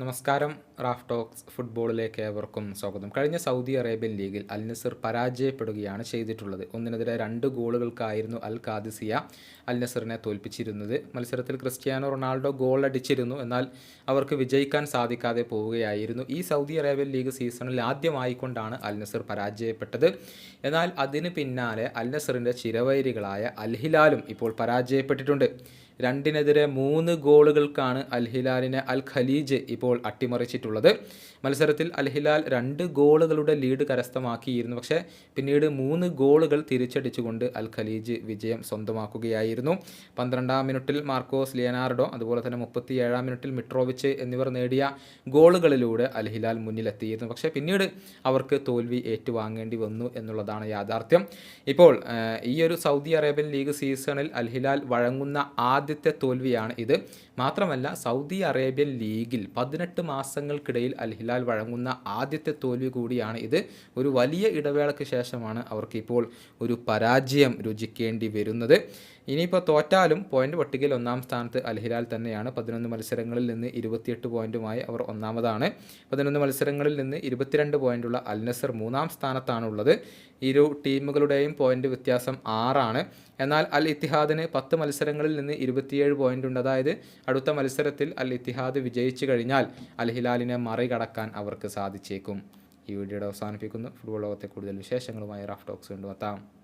നമസ്കാരം Raf talks ഫുട്ബോളിലേക്ക് ഏവർക്കും സ്വാഗതം. കഴിഞ്ഞ സൗദി അറേബ്യൻ ലീഗിൽ അൽ നസർ പരാജയപ്പെടുകയാണ് ചെയ്തിട്ടുള്ളത്. ഒന്നിനെതിരെ രണ്ട് ഗോളുകൾക്കായിരുന്നു അൽ കാദിസിയ അൽ നസറിനെ തോൽപ്പിച്ചിരുന്നത്. മത്സരത്തിൽ ക്രിസ്ത്യാനോ റൊണാൾഡോ ഗോൾ അടിച്ചിരുന്നു എന്നാൽ അവർക്ക് വിജയിക്കാൻ സാധിക്കാതെ പോവുകയായിരുന്നു. ഈ സൗദി അറേബ്യൻ ലീഗ് സീസണിൽ ആദ്യമായിക്കൊണ്ടാണ് അൽ നസർ പരാജയപ്പെട്ടത്. എന്നാൽ അതിന് പിന്നാലെ അൽ നസറിന്റെ ചിരവൈരികളായ അൽ ഹിലാലും ഇപ്പോൾ പരാജയപ്പെട്ടിട്ടുണ്ട്. രണ്ടിനെതിരെ മൂന്ന് ഗോളുകൾക്കാണ് അൽ ഹിലാലിനെ അൽ ഖലീജ് ഇപ്പോൾ അട്ടിമറിച്ചിട്ടുള്ളത്. മത്സരത്തിൽ അൽഹിലാൽ രണ്ട് ഗോളുകളുടെ ലീഡ് കരസ്ഥമാക്കിയിരുന്നു. പക്ഷേ പിന്നീട് മൂന്ന് ഗോളുകൾ തിരിച്ചടിച്ചുകൊണ്ട് അൽ ഖലീജ് വിജയം സ്വന്തമാക്കുകയായിരുന്നു. പന്ത്രണ്ടാം മിനിറ്റിൽ മാർക്കോസ് ലിയനാർഡോ അതുപോലെ തന്നെ മുപ്പത്തിയേഴാം മിനിറ്റിൽ മിട്രോവിച്ച് എന്നിവർ നേടിയ ഗോളുകളിലൂടെ അൽഹിലാൽ മുന്നിലെത്തിയിരുന്നു. പക്ഷേ പിന്നീട് അവർക്ക് തോൽവി ഏറ്റുവാങ്ങേണ്ടി വന്നു എന്നുള്ളതാണ് യാഥാർത്ഥ്യം. ഇപ്പോൾ ഈ ഒരു സൗദി അറേബ്യൻ ലീഗ് സീസണിൽ അൽഹിലാൽ വഴങ്ങുന്ന ആദ്യത്തെ തോൽവിയാണ് ഇത്. മാത്രമല്ല സൗദി അറേബ്യൻ ലീഗിൽ പതിനെട്ട് മാസങ്ങൾക്കിടയിൽ അൽ ഹിലാൽ വഴങ്ങുന്ന ആദ്യത്തെ തോൽവി കൂടിയാണ് ഇത്. ഒരു വലിയ ഇടവേളയ്ക്ക് ശേഷമാണ് അവർക്കിപ്പോൾ ഒരു പരാജയം രുചിക്കേണ്ടി വരുന്നത്. ഇനിയിപ്പോൾ തോറ്റാലും പോയിന്റ് പട്ടികയിൽ ഒന്നാം സ്ഥാനത്ത് അൽഹിലാൽ തന്നെയാണ്. പതിനൊന്ന് മത്സരങ്ങളിൽ നിന്ന് ഇരുപത്തിയെട്ട് പോയിന്റുമായി അവർ ഒന്നാമതാണ്. പതിനൊന്ന് മത്സരങ്ങളിൽ നിന്ന് ഇരുപത്തിരണ്ട് പോയിന്റുള്ള അൽ നസർ മൂന്നാം സ്ഥാനത്താണുള്ളത്. ഇരു ടീമുകളുടെയും പോയിന്റ് വ്യത്യാസം ആറാണ്. എന്നാൽ അൽ ഇത്തിഹാദിന് പത്ത് മത്സരങ്ങളിൽ നിന്ന് ഇരുപത്തിയേഴ് പോയിന്റ് ഉണ്ട്. അതായത് അടുത്ത മത്സരത്തിൽ അൽ ഇത്തിഹാദ് വിജയിച്ചു കഴിഞ്ഞാൽ അൽ ഹിലാലിനെ മറികടക്കാൻ അവർക്ക് സാധിച്ചേക്കും. ഈ വീഡിയോയുടെ അവസാനിപ്പിക്കുന്നു. ഫുട്ബോൾ ലോകത്തെ കൂടുതൽ വിശേഷങ്ങളുമായി റാഫ് ടോക്സ് കൊണ്ടുവെത്താം